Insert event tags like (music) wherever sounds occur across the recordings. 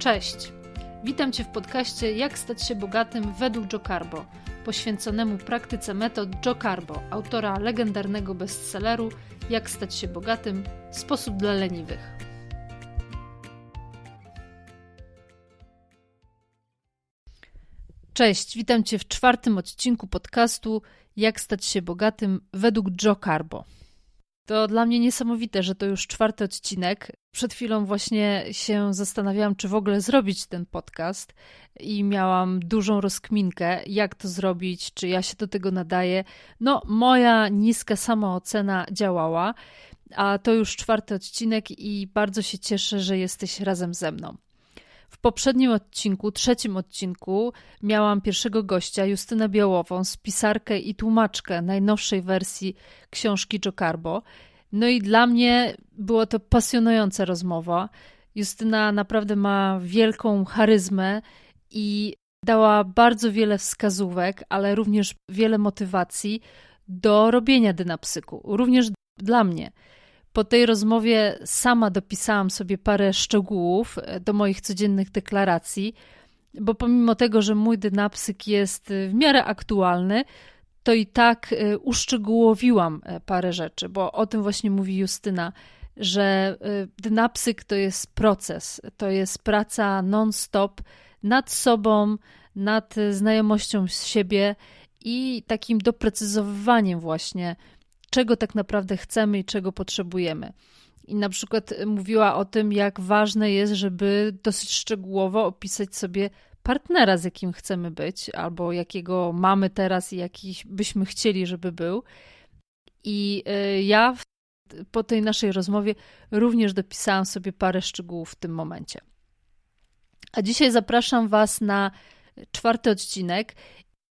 Cześć! Witam Cię w podcaście Jak stać się bogatym według Joe poświęconemu praktyce metod Joe autora legendarnego bestselleru Jak stać się bogatym sposób dla leniwych. Cześć, witam Cię w czwartym odcinku podcastu Jak stać się bogatym według Joe Carbo. To dla mnie niesamowite, że to już czwarty odcinek. Przed chwilą właśnie się zastanawiałam, czy w ogóle zrobić ten podcast i miałam dużą rozkminkę, jak to zrobić, czy ja się do tego nadaję. No, moja niska samoocena działała, a to już czwarty odcinek i bardzo się cieszę, że jesteś razem ze mną. W poprzednim odcinku, trzecim odcinku, miałam pierwszego gościa, Justynę Białową, spisarkę i tłumaczkę najnowszej wersji książki Joe Carbo. No i dla mnie była to pasjonująca rozmowa. Justyna naprawdę ma wielką charyzmę i dała bardzo wiele wskazówek, ale również wiele motywacji do robienia dynapsyku, również dla mnie. Po tej rozmowie sama dopisałam sobie parę szczegółów e, do moich codziennych deklaracji, bo pomimo tego, że mój dynapsyk jest w miarę aktualny, to i tak e, uszczegółowiłam e, parę rzeczy, bo o tym właśnie mówi Justyna, że dynapsyk to jest proces, to jest praca non-stop nad sobą, nad znajomością siebie i takim doprecyzowywaniem właśnie czego tak naprawdę chcemy i czego potrzebujemy. I na przykład mówiła o tym, jak ważne jest, żeby dosyć szczegółowo opisać sobie partnera, z jakim chcemy być, albo jakiego mamy teraz i jaki byśmy chcieli, żeby był. I y, ja po tej naszej rozmowie również dopisałam sobie parę szczegółów w tym momencie. A dzisiaj zapraszam Was na czwarty odcinek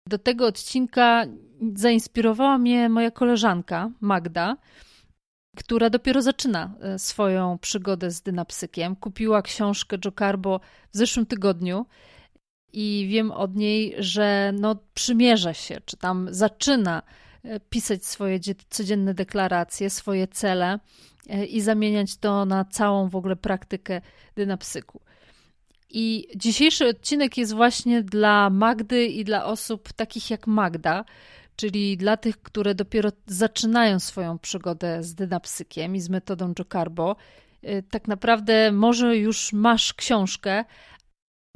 do tego odcinka zainspirowała mnie moja koleżanka Magda, która dopiero zaczyna e, swoją przygodę z dynapsykiem. Kupiła książkę Joe Carbo w zeszłym tygodniu i wiem od niej, że no, przymierza się, czy tam zaczyna e, pisać swoje codzienne deklaracje, swoje cele e, i zamieniać to na całą w ogóle praktykę dynapsyku. I dzisiejszy odcinek jest właśnie dla Magdy i dla osób takich jak Magda, czyli dla tych, które dopiero zaczynają swoją przygodę z dynapsykiem i z metodą Joe Carbo. Y, tak naprawdę może już masz książkę,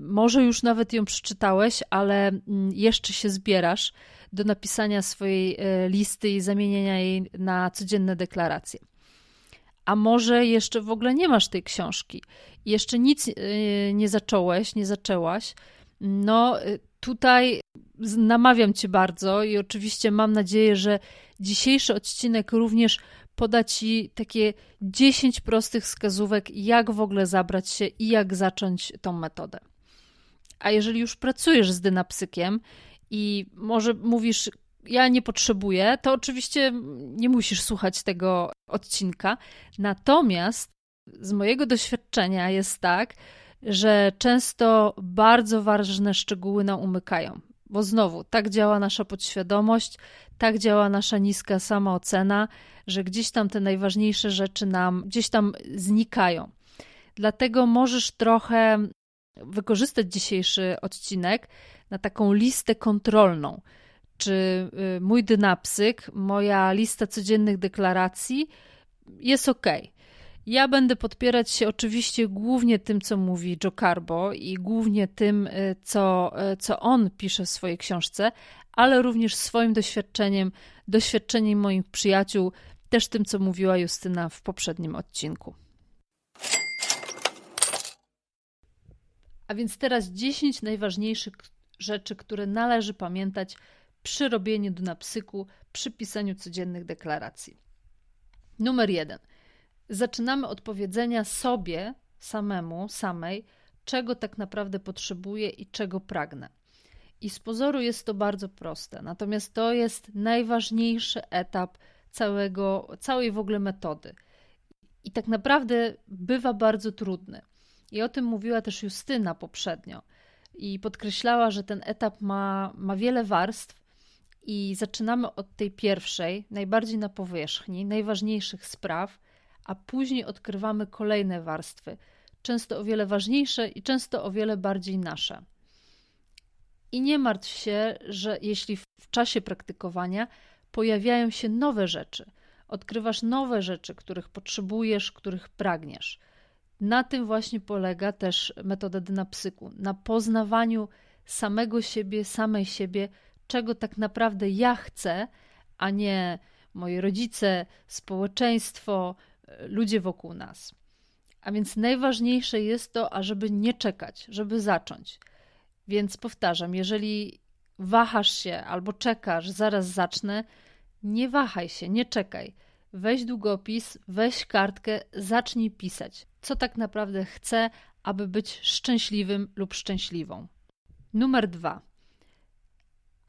może już nawet ją przeczytałeś, ale mm, jeszcze się zbierasz do napisania swojej y, listy i zamienienia jej na codzienne deklaracje a może jeszcze w ogóle nie masz tej książki, jeszcze nic y, nie zacząłeś, nie zaczęłaś, no y, tutaj namawiam Cię bardzo i oczywiście mam nadzieję, że dzisiejszy odcinek również poda Ci takie 10 prostych wskazówek, jak w ogóle zabrać się i jak zacząć tą metodę. A jeżeli już pracujesz z dynapsykiem i może mówisz, ja nie potrzebuję, to oczywiście nie musisz słuchać tego odcinka. Natomiast z mojego doświadczenia jest tak, że często bardzo ważne szczegóły nam umykają. Bo znowu, tak działa nasza podświadomość, tak działa nasza niska samoocena, że gdzieś tam te najważniejsze rzeczy nam gdzieś tam znikają. Dlatego możesz trochę wykorzystać dzisiejszy odcinek na taką listę kontrolną czy y, mój dynapsyk, moja lista codziennych deklaracji jest ok. Ja będę podpierać się oczywiście głównie tym, co mówi Joe Carbo i głównie tym, y, co, y, co on pisze w swojej książce, ale również swoim doświadczeniem, doświadczeniem moich przyjaciół, też tym, co mówiła Justyna w poprzednim odcinku. A więc teraz 10 najważniejszych rzeczy, które należy pamiętać przy robieniu dunapsyku, przy pisaniu codziennych deklaracji. Numer jeden. Zaczynamy od powiedzenia sobie samemu, samej, czego tak naprawdę potrzebuję i czego pragnę. I z pozoru jest to bardzo proste, natomiast to jest najważniejszy etap całego, całej w ogóle metody. I tak naprawdę bywa bardzo trudny. I o tym mówiła też Justyna poprzednio. I podkreślała, że ten etap ma, ma wiele warstw, i zaczynamy od tej pierwszej, najbardziej na powierzchni, najważniejszych spraw, a później odkrywamy kolejne warstwy, często o wiele ważniejsze i często o wiele bardziej nasze. I nie martw się, że jeśli w czasie praktykowania pojawiają się nowe rzeczy, odkrywasz nowe rzeczy, których potrzebujesz, których pragniesz. Na tym właśnie polega też metoda dynapsyku na poznawaniu samego siebie, samej siebie, czego tak naprawdę ja chcę, a nie moi rodzice, społeczeństwo, ludzie wokół nas. A więc najważniejsze jest to, ażeby nie czekać, żeby zacząć. Więc powtarzam, jeżeli wahasz się albo czekasz, zaraz zacznę, nie wahaj się, nie czekaj. Weź długopis, weź kartkę, zacznij pisać, co tak naprawdę chcę, aby być szczęśliwym lub szczęśliwą. Numer dwa.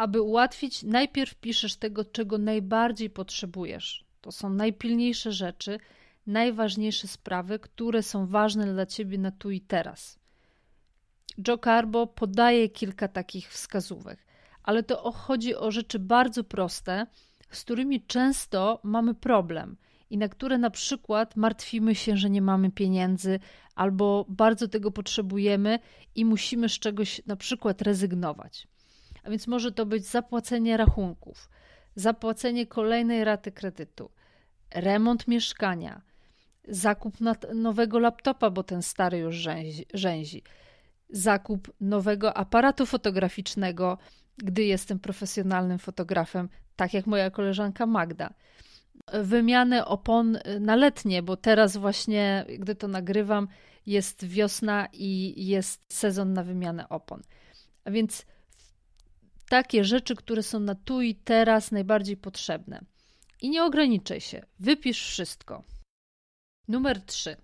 Aby ułatwić, najpierw piszesz tego, czego najbardziej potrzebujesz. To są najpilniejsze rzeczy, najważniejsze sprawy, które są ważne dla ciebie na tu i teraz. Joe Carbo podaje kilka takich wskazówek, ale to chodzi o rzeczy bardzo proste, z którymi często mamy problem i na które na przykład martwimy się, że nie mamy pieniędzy albo bardzo tego potrzebujemy i musimy z czegoś na przykład rezygnować. A więc może to być zapłacenie rachunków, zapłacenie kolejnej raty kredytu, remont mieszkania, zakup nowego laptopa, bo ten stary już rzęzi, zakup nowego aparatu fotograficznego, gdy jestem profesjonalnym fotografem, tak jak moja koleżanka Magda. Wymianę opon na letnie, bo teraz właśnie, gdy to nagrywam, jest wiosna i jest sezon na wymianę opon. A więc takie rzeczy, które są na tu i teraz najbardziej potrzebne. I nie ograniczaj się, wypisz wszystko. Numer 3.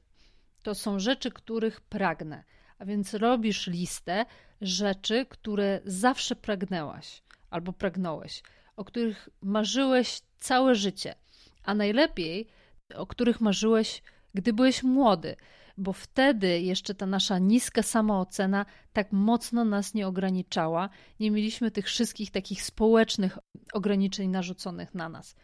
To są rzeczy, których pragnę. A więc robisz listę rzeczy, które zawsze pragnęłaś albo pragnąłeś, o których marzyłeś całe życie, a najlepiej o których marzyłeś, gdy byłeś młody, bo wtedy jeszcze ta nasza niska samoocena tak mocno nas nie ograniczała, nie mieliśmy tych wszystkich takich społecznych ograniczeń narzuconych na nas.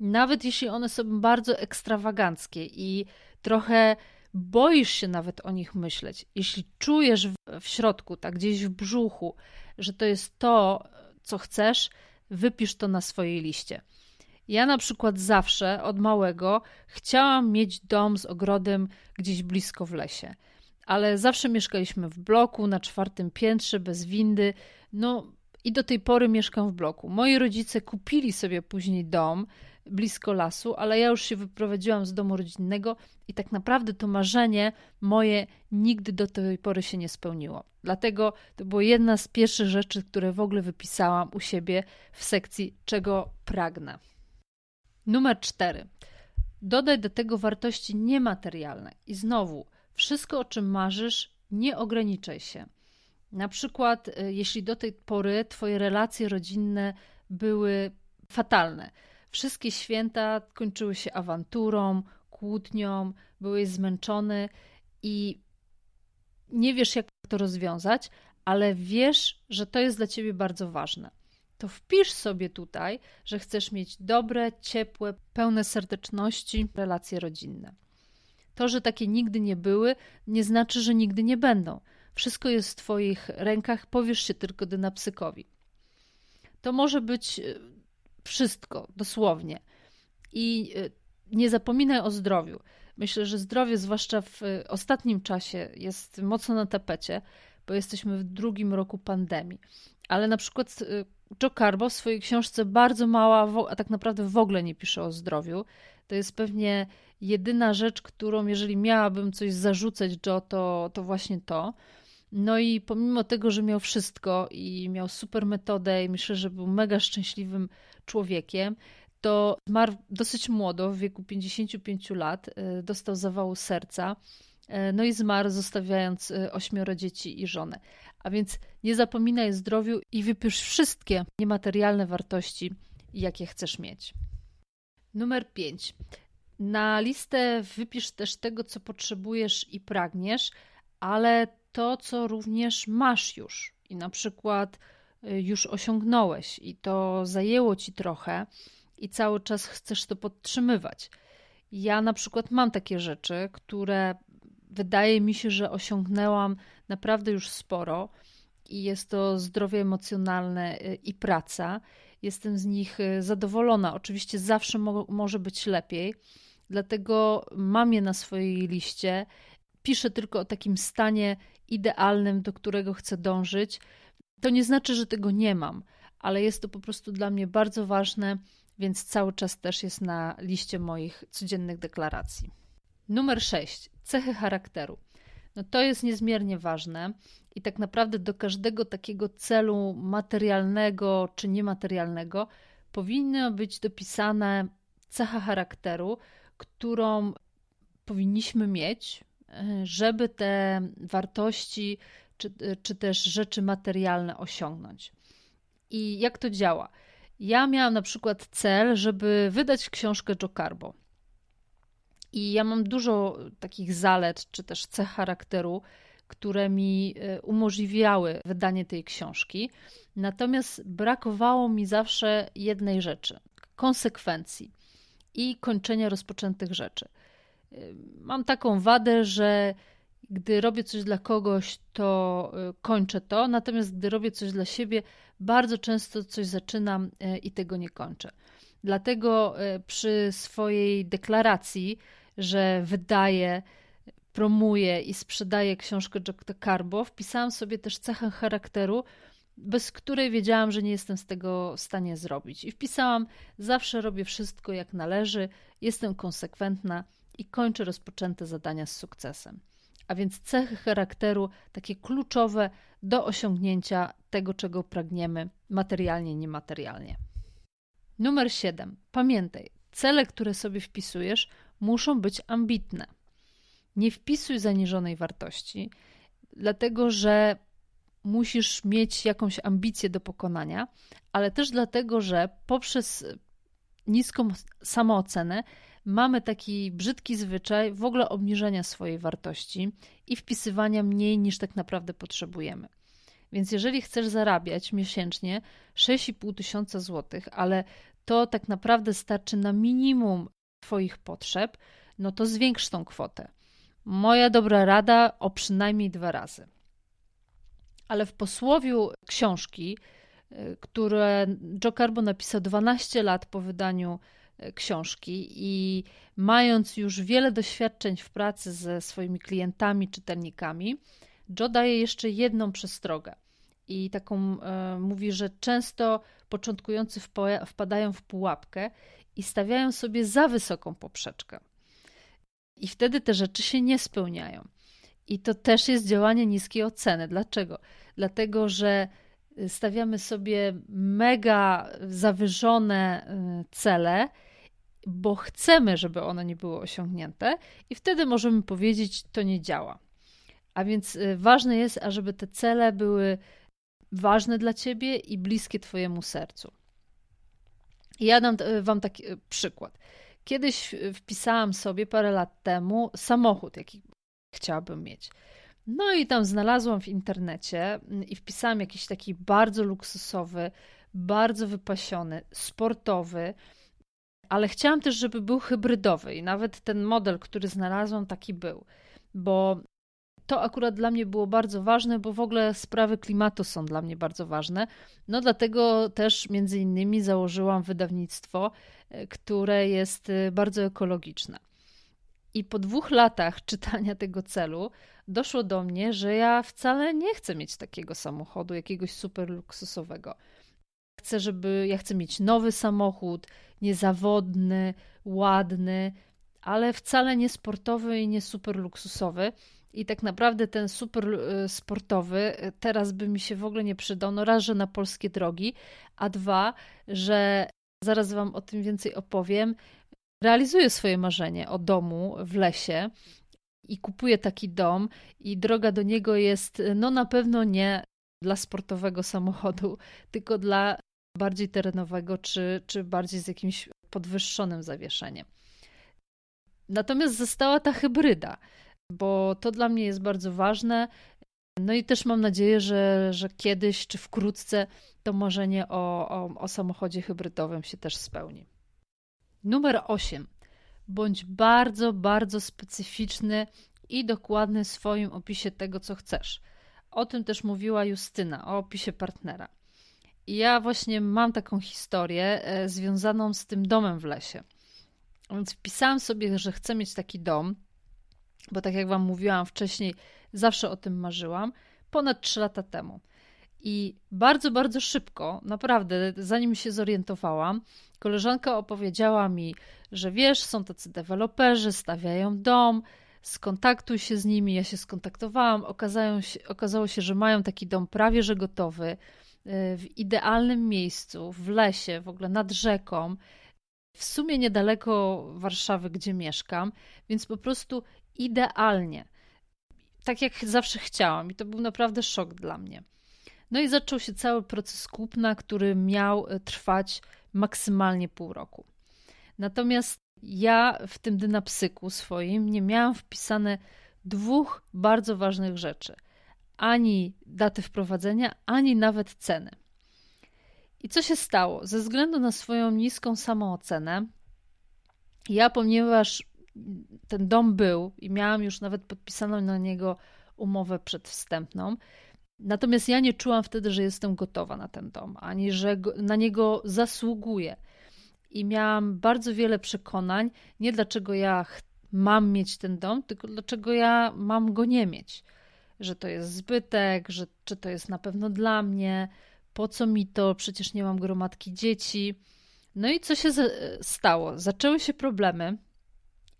Nawet jeśli one są bardzo ekstrawaganckie i trochę boisz się nawet o nich myśleć, jeśli czujesz w, środku, tak gdzieś w brzuchu, że to jest to, co chcesz, wypisz to na swojej liście. Ja na przykład zawsze od małego chciałam mieć dom z ogrodem gdzieś blisko w lesie, ale zawsze mieszkaliśmy w bloku na czwartym piętrze bez windy. No i do tej pory mieszkam w bloku. Moi rodzice kupili sobie później dom blisko lasu, ale ja już się wyprowadziłam z domu rodzinnego i tak naprawdę to marzenie moje nigdy do tej pory się nie spełniło. Dlatego to była jedna z pierwszych rzeczy, które w ogóle wypisałam u siebie w sekcji czego pragnę. Numer cztery. Dodaj do tego wartości niematerialne. I znowu, wszystko o czym marzysz, nie ograniczaj się. Na przykład, y, jeśli do tej pory Twoje relacje rodzinne były fatalne, wszystkie święta kończyły się awanturą, kłótnią, byłeś zmęczony i nie wiesz, jak to rozwiązać, ale wiesz, że to jest dla ciebie bardzo ważne. To wpisz sobie tutaj, że chcesz mieć dobre, ciepłe, pełne serdeczności relacje rodzinne. To, że takie nigdy nie były, nie znaczy, że nigdy nie będą. Wszystko jest w Twoich rękach, powiesz się tylko dynapsykowi. To może być e, wszystko, dosłownie. I e, nie zapominaj o zdrowiu. Myślę, że zdrowie, zwłaszcza w e, ostatnim czasie, jest mocno na tapecie, bo jesteśmy w drugim roku pandemii. Ale na przykład Joe Carbo w swojej książce bardzo mała, a tak naprawdę w ogóle nie pisze o zdrowiu. To jest pewnie jedyna rzecz, którą, jeżeli miałabym coś zarzucać Joe, to, to właśnie to. No i pomimo tego, że miał wszystko i miał super metodę i myślę, że był mega szczęśliwym człowiekiem, to zmarł dosyć młodo, w wieku 55 lat, y, dostał zawału serca, y, no i zmarł, zostawiając y, ośmioro dzieci i żonę. A więc nie zapominaj o zdrowiu i wypisz wszystkie niematerialne wartości, jakie chcesz mieć. Numer 5. Na listę wypisz też tego, co potrzebujesz i pragniesz, ale to, co również masz już i na przykład y, już osiągnąłeś i to zajęło ci trochę i cały czas chcesz to podtrzymywać. Ja na przykład mam takie rzeczy, które wydaje mi się, że osiągnęłam naprawdę już sporo i jest to zdrowie emocjonalne y, i praca. Jestem z nich y, zadowolona. Oczywiście zawsze mo może być lepiej, dlatego mam je na swojej liście. Piszę tylko o takim stanie idealnym, do którego chcę dążyć. To nie znaczy, że tego nie mam, ale jest to po prostu dla mnie bardzo ważne, więc cały czas też jest na liście moich codziennych deklaracji. Numer 6. Cechy charakteru. No to jest niezmiernie ważne i tak naprawdę do każdego takiego celu materialnego czy niematerialnego powinno być dopisane cecha charakteru, którą powinniśmy mieć, żeby te wartości czy, czy też rzeczy materialne osiągnąć. I jak to działa? Ja miałam na przykład cel, żeby wydać książkę Joe Carbo. I ja mam dużo takich zalet, czy też cech charakteru, które mi e, umożliwiały wydanie tej książki. Natomiast brakowało mi zawsze jednej rzeczy konsekwencji i kończenia rozpoczętych rzeczy. E, mam taką wadę, że gdy robię coś dla kogoś, to e, kończę to, natomiast gdy robię coś dla siebie, bardzo często coś zaczynam i tego nie kończę. Dlatego przy swojej deklaracji że wydaje, promuje i sprzedaje książkę Jack Carbo, wpisałam sobie też cechę charakteru, bez której wiedziałam, że nie jestem z tego w stanie zrobić. I wpisałam: Zawsze robię wszystko jak należy, jestem konsekwentna i kończę rozpoczęte zadania z sukcesem. A więc cechy charakteru takie kluczowe do osiągnięcia tego, czego pragniemy materialnie, niematerialnie. Numer 7. Pamiętaj, cele, które sobie wpisujesz, muszą być ambitne. Nie wpisuj zaniżonej wartości, dlatego że musisz mieć jakąś ambicję do pokonania, ale też dlatego, że poprzez niską samoocenę mamy taki brzydki zwyczaj w ogóle obniżenia swojej wartości i wpisywania mniej niż tak naprawdę potrzebujemy. Więc jeżeli chcesz zarabiać miesięcznie 6,5 tysiąca złotych, ale to tak naprawdę starczy na minimum Twoich potrzeb, no to zwiększ tą kwotę. Moja dobra rada o przynajmniej dwa razy. Ale w posłowiu książki, y, które Joe Carbo napisał 12 lat po wydaniu y, książki i mając już wiele doświadczeń w pracy ze swoimi klientami, czytelnikami, Joe daje jeszcze jedną przestrogę. I taką y, mówi, że często początkujący wpadają w pułapkę i stawiają sobie za wysoką poprzeczkę. I wtedy te rzeczy się nie spełniają. I to też jest działanie niskiej oceny. Dlaczego? Dlatego, że y, stawiamy sobie mega zawyżone y, cele, bo chcemy, żeby one nie były osiągnięte, i wtedy możemy powiedzieć, to nie działa. A więc y, ważne jest, ażeby te cele były ważne dla ciebie i bliskie Twojemu sercu. Ja dam e, Wam taki e, przykład. Kiedyś wpisałam sobie parę lat temu samochód, jaki chciałabym mieć. No i tam znalazłam w internecie mm, i wpisałam jakiś taki bardzo luksusowy, bardzo wypasiony, sportowy, ale chciałam też, żeby był hybrydowy i nawet ten model, który znalazłam, taki był, bo to akurat dla mnie było bardzo ważne, bo w ogóle sprawy klimatu są dla mnie bardzo ważne. No dlatego też między innymi założyłam wydawnictwo, e, które jest e, bardzo ekologiczne. I po dwóch latach (laughs) czytania tego celu doszło do mnie, że ja wcale nie chcę mieć takiego samochodu, jakiegoś super luksusowego. Chcę, żeby ja chcę mieć nowy samochód, niezawodny, ładny, ale wcale nie sportowy i nie super luksusowy i tak naprawdę ten super y, sportowy y, teraz by mi się w ogóle nie przydał. No raz, że na polskie drogi, a dwa, że zaraz Wam o tym więcej opowiem. Realizuję swoje marzenie o domu w lesie i kupuję taki dom, i droga do niego jest no na pewno nie dla sportowego samochodu, (laughs) tylko dla bardziej terenowego, czy, czy bardziej z jakimś podwyższonym zawieszeniem. Natomiast została ta hybryda bo to dla mnie jest bardzo ważne. No i też mam nadzieję, że, że kiedyś czy wkrótce to marzenie o, o, o samochodzie hybrydowym się też spełni. Numer 8. Bądź bardzo, bardzo specyficzny i dokładny swoim opisie tego, co chcesz. O tym też mówiła Justyna, o opisie partnera. I ja właśnie mam taką historię e, związaną z tym domem w lesie. Więc wpisałam sobie, że chcę mieć taki dom, bo tak jak Wam mówiłam wcześniej, zawsze o tym marzyłam, ponad 3 lata temu. I bardzo, bardzo szybko, naprawdę, zanim się zorientowałam, koleżanka opowiedziała mi, że wiesz, są tacy deweloperzy, stawiają dom, skontaktuj się z nimi. Ja się skontaktowałam, okazało się, okazało się że mają taki dom prawie że gotowy, y, w idealnym miejscu, w lesie, w ogóle nad rzeką, w sumie niedaleko Warszawy, gdzie mieszkam, więc po prostu idealnie. Tak jak zawsze chciałam, i to był naprawdę szok dla mnie. No i zaczął się cały proces kupna, który miał e, trwać maksymalnie pół roku. Natomiast ja w tym dynapsyku swoim nie miałam wpisane dwóch bardzo ważnych rzeczy: ani daty wprowadzenia, ani nawet ceny. I co się stało? Ze względu na swoją niską samoocenę, ja, ponieważ ten dom był i miałam już nawet podpisaną na niego umowę przedwstępną, natomiast ja nie czułam wtedy, że jestem gotowa na ten dom, ani że na niego zasługuję. I miałam bardzo wiele przekonań, nie dlaczego ja mam mieć ten dom, tylko dlaczego ja mam go nie mieć. Że to jest zbytek, że czy to jest na pewno dla mnie, po co mi to, przecież nie mam gromadki dzieci. No i co się stało? Zaczęły się problemy,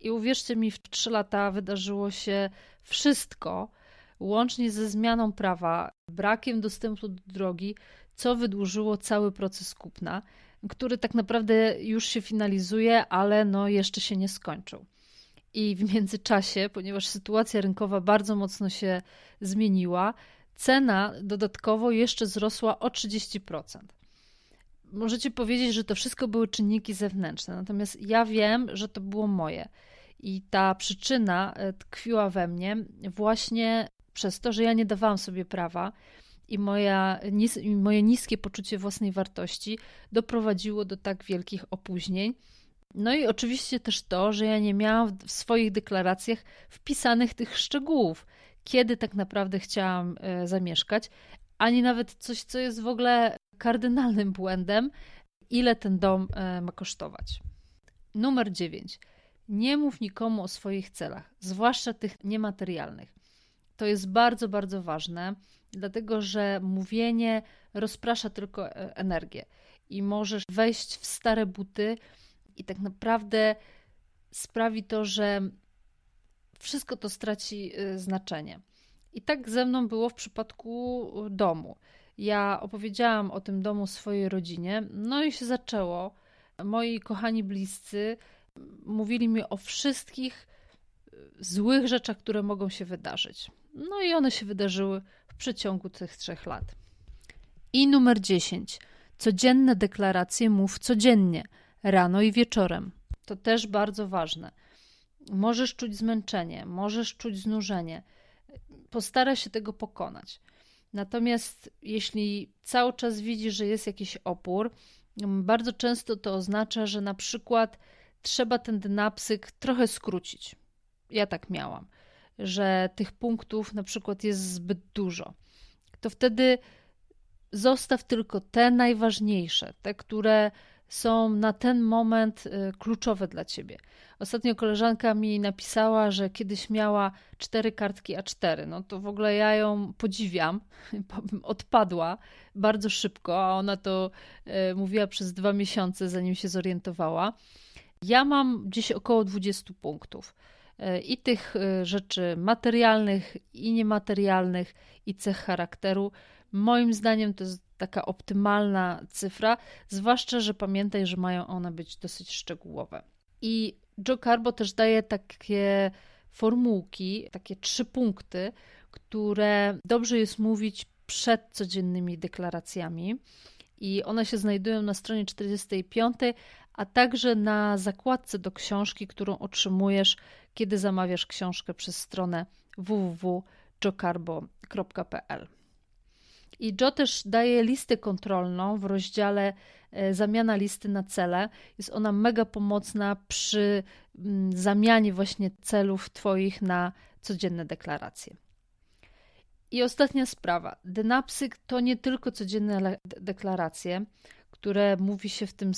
i uwierzcie mi, w trzy lata wydarzyło się wszystko, łącznie ze zmianą prawa, brakiem dostępu do drogi, co wydłużyło cały proces kupna, który tak naprawdę już się finalizuje, ale no jeszcze się nie skończył. I w międzyczasie, ponieważ sytuacja rynkowa bardzo mocno się zmieniła, cena dodatkowo jeszcze wzrosła o 30%. Możecie powiedzieć, że to wszystko były czynniki zewnętrzne, natomiast ja wiem, że to było moje. I ta przyczyna e, tkwiła we mnie właśnie przez to, że ja nie dawałam sobie prawa i moja, nis, moje niskie poczucie własnej wartości doprowadziło do tak wielkich opóźnień. No i oczywiście też to, że ja nie miałam w swoich deklaracjach wpisanych tych szczegółów, kiedy tak naprawdę chciałam e, zamieszkać, ani nawet coś, co jest w ogóle kardynalnym błędem, ile ten dom e, ma kosztować. Numer 9. Nie mów nikomu o swoich celach, zwłaszcza tych niematerialnych. To jest bardzo, bardzo ważne, dlatego że mówienie rozprasza tylko e, energię i możesz wejść w stare buty i tak naprawdę sprawi to, że wszystko to straci e, znaczenie. I tak ze mną było w przypadku domu. Ja opowiedziałam o tym domu swojej rodzinie, no i się zaczęło. Moi kochani bliscy mówili mi o wszystkich e, złych rzeczach, które mogą się wydarzyć. No i one się wydarzyły w przeciągu tych trzech lat. I numer 10. Codzienne deklaracje mów codziennie, rano i wieczorem. To też bardzo ważne. Możesz czuć zmęczenie, możesz czuć znużenie. Postaraj się tego pokonać. Natomiast jeśli cały czas widzisz, że jest jakiś opór, bardzo często to oznacza, że na przykład trzeba ten dynapsyk trochę skrócić. Ja tak miałam, że tych punktów na przykład jest zbyt dużo. To wtedy zostaw tylko te najważniejsze, te, które są na ten moment y, kluczowe dla ciebie. Ostatnio koleżanka mi napisała, że kiedyś miała cztery kartki A4. No to w ogóle ja ją podziwiam. (laughs) Odpadła bardzo szybko, a ona to y, mówiła przez dwa miesiące, zanim się zorientowała. Ja mam gdzieś około 20 punktów. E, I tych rzeczy materialnych, i niematerialnych, i cech charakteru. Moim zdaniem to jest taka optymalna cyfra, zwłaszcza, że pamiętaj, że mają one być dosyć szczegółowe. I Joe Carbo też daje takie formułki, takie trzy punkty, które dobrze jest mówić przed codziennymi deklaracjami. I one się znajdują na stronie 45, a także na zakładce do książki, którą otrzymujesz, kiedy zamawiasz książkę przez stronę www.jocarbo.pl. I Jo też daje listę kontrolną w rozdziale e, zamiana listy na cele. Jest ona mega pomocna przy mm, zamianie właśnie celów Twoich na codzienne deklaracje. I ostatnia sprawa. Dynapsyk to nie tylko codzienne deklaracje, które mówi się w tym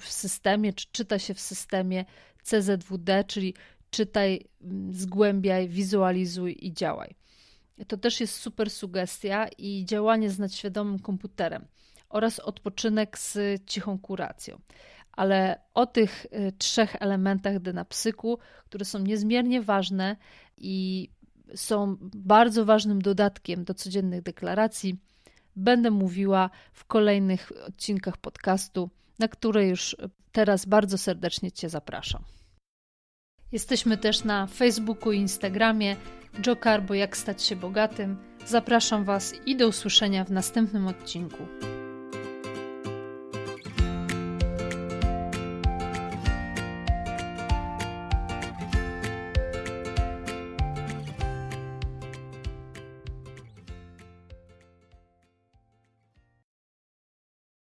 w systemie, czy czyta się w systemie CZWD, czyli czytaj, mm, zgłębiaj, wizualizuj i działaj. To też jest super sugestia i działanie z nadświadomym komputerem oraz odpoczynek z cichą kuracją. Ale o tych y, trzech elementach dynapsyku, które są niezmiernie ważne i są bardzo ważnym dodatkiem do codziennych deklaracji, będę mówiła w kolejnych odcinkach podcastu, na które już teraz bardzo serdecznie Cię zapraszam. Jesteśmy też na Facebooku i Instagramie Joe Carbo Jak stać się bogatym. Zapraszam Was i do usłyszenia w następnym odcinku.